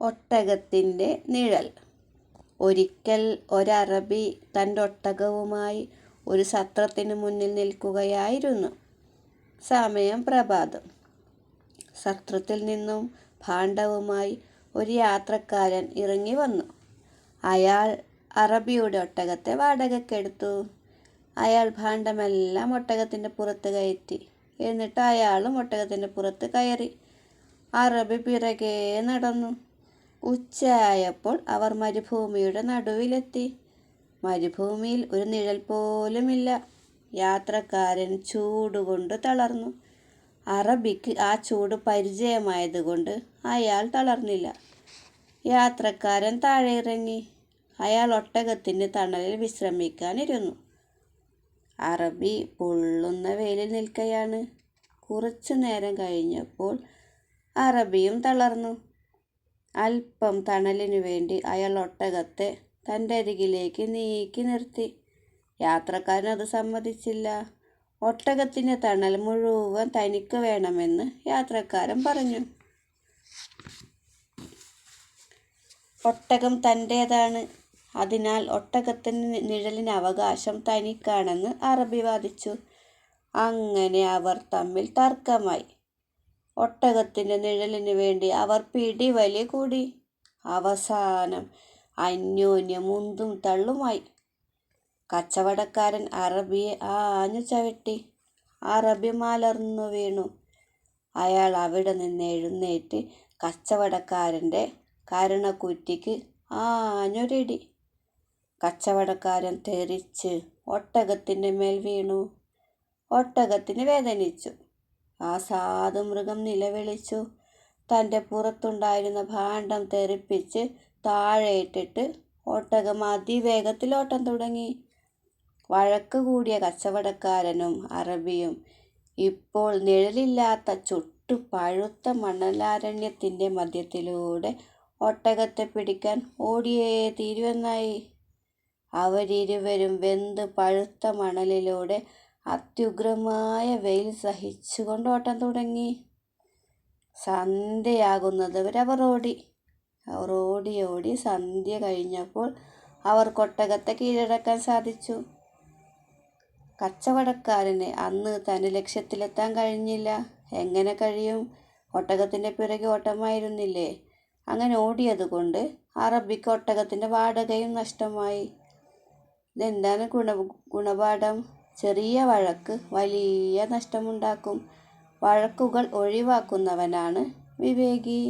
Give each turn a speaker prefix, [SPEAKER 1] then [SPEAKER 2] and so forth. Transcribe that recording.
[SPEAKER 1] ഒട്ടകത്തിന്റെ നിഴൽ. ഒരിക്കൽ ഒരറബി തന്റെ ഒട്ടകവുമായി ഒരു സത്രത്തിന് മുന്നിൽ നിൽക്കുകയായിരുന്നു. സമയം പ്രഭാതം. സത്രത്തിൽ നിന്നും ഭാണ്ഡവുമായി ഒരു യാത്രക്കാരൻ ഇറങ്ങി വന്നു. അയാൾ അറബിയുടെ ഒട്ടകത്തെ വാടകയ്ക്കെടുത്തു. അയാൾ ഭാണ്ഡമെല്ലാം ഒട്ടകത്തിന്റെ പുറത്ത് കയറ്റി. എന്നിട്ട് അയാളും ഒട്ടകത്തിന്റെ പുറത്ത് കയറി. അറബി പിറകെ നടന്നു. ഉച്ചയായപ്പോൾ അവർ മരുഭൂമിയുടെ നടുവിലെത്തി. മരുഭൂമിയിൽ ഒരു നിഴൽ പോലുമില്ല. യാത്രക്കാരൻ ചൂടുകൊണ്ട് തളർന്നു. അറബിക്ക് ആ ചൂട് പരിചയമായതുകൊണ്ട് അയാൾ തളർന്നില്ല. യാത്രക്കാരൻ താഴെ ഇറങ്ങി അയാൾ ഒട്ടകത്തിന്റെ തണലിൽ വിശ്രമിക്കാനിരുന്നു. അറബി പൊള്ളുന്ന വെയിലിൽ നിൽക്കുകയാണ് കുറച്ചു നേരം കഴിഞ്ഞപ്പോൾ അറബിയും തളർന്നു. അല്പം തണലിനു വേണ്ടി അയാൾ ഒട്ടകത്തെ തന്റെ അരികിലേക്ക് നീക്കി നിർത്തി. യാത്രക്കാരൻ അത് സമ്മതിച്ചില്ല. ഒട്ടകത്തിന്റെ തണൽ മുഴുവൻ തനിക്ക് വേണമെന്ന് യാത്രക്കാരൻ പറഞ്ഞു. ഒട്ടകം തന്റേതാണ്. അതിനാൽ ഒട്ടകത്തിന് നിഴലിന് അവകാശം തനിക്കാണെന്ന് അറബി വാദിച്ചു. അങ്ങനെ അവർ തമ്മിൽ തർക്കമായി. ഒട്ടകത്തിന്റെ നിഴലിന് വേണ്ടി അവർ പിടിവലി കൂടി. അവസാനം അന്യോന്യം മുന്തും തള്ളുമായി. കച്ചവടക്കാരൻ അറബിയെ ആഞ്ഞു ചവിട്ടി. അറബി മലർന്നു വീണു. അയാൾ അവിടെ നിന്ന് എഴുന്നേറ്റ് കച്ചവടക്കാരന്റെ കരണക്കുറ്റിക്ക് ആഞ്ഞൊരിടി. കച്ചവടക്കാരൻ തെറിച്ച് ഒട്ടകത്തിന്റെ മേൽ വീണു. ഒട്ടകത്തിന് വേദനിച്ചു. ആ സാധു മൃഗം നിലവിളിച്ചു. തന്റെ പുറത്തുണ്ടായിരുന്ന ഭാണ്ഡം തെറിപ്പിച്ച് താഴെയിട്ടിട്ട് ഒട്ടകം അതിവേഗത്തിൽ ഓട്ടം തുടങ്ങി. വഴക്ക് കൂടിയ കച്ചവടക്കാരനും അറബിയും ഇപ്പോൾ നിഴലില്ലാത്ത ചുട്ടു പഴുത്ത മണലാരണ്യത്തിന്റെ മധ്യത്തിലൂടെ ഒട്ടകത്തെ പിടിക്കാൻ ഓടിയേ തീരുവെന്നായി. അവരിരുവരും വെന്ത് പഴുത്ത മണലിലൂടെ അത്യുഗ്രമായ വെയിൽ സഹിച്ചുകൊണ്ട് ഓട്ടം തുടങ്ങി. സന്ധ്യയാകുന്നത് അവർ ഓടി. അവർ ഓടി ഓടി സന്ധ്യ കഴിഞ്ഞപ്പോൾ അവർ കൊട്ടകത്തെ കീഴടക്കാൻ സാധിച്ചു. കച്ചവടക്കാരന് അന്ന് തന്റെ ലക്ഷ്യത്തിലെത്താൻ കഴിഞ്ഞില്ല. എങ്ങനെ കഴിയും? ഒട്ടകത്തിന്റെ പിറകെ ഓട്ടമായിരുന്നില്ലേ? അങ്ങനെ ഓടിയതുകൊണ്ട് അറബിക്ക് ഒട്ടകത്തിന്റെ വാടകയും നഷ്ടമായി. ഇതെന്താണ് ഗുണ ഗുണപാഠം? ചെറിയ വഴക്ക് വലിയ നഷ്ടമുണ്ടാക്കും. വഴക്കുകൾ ഒഴിവാക്കുന്നവനാണ് വിവേകി.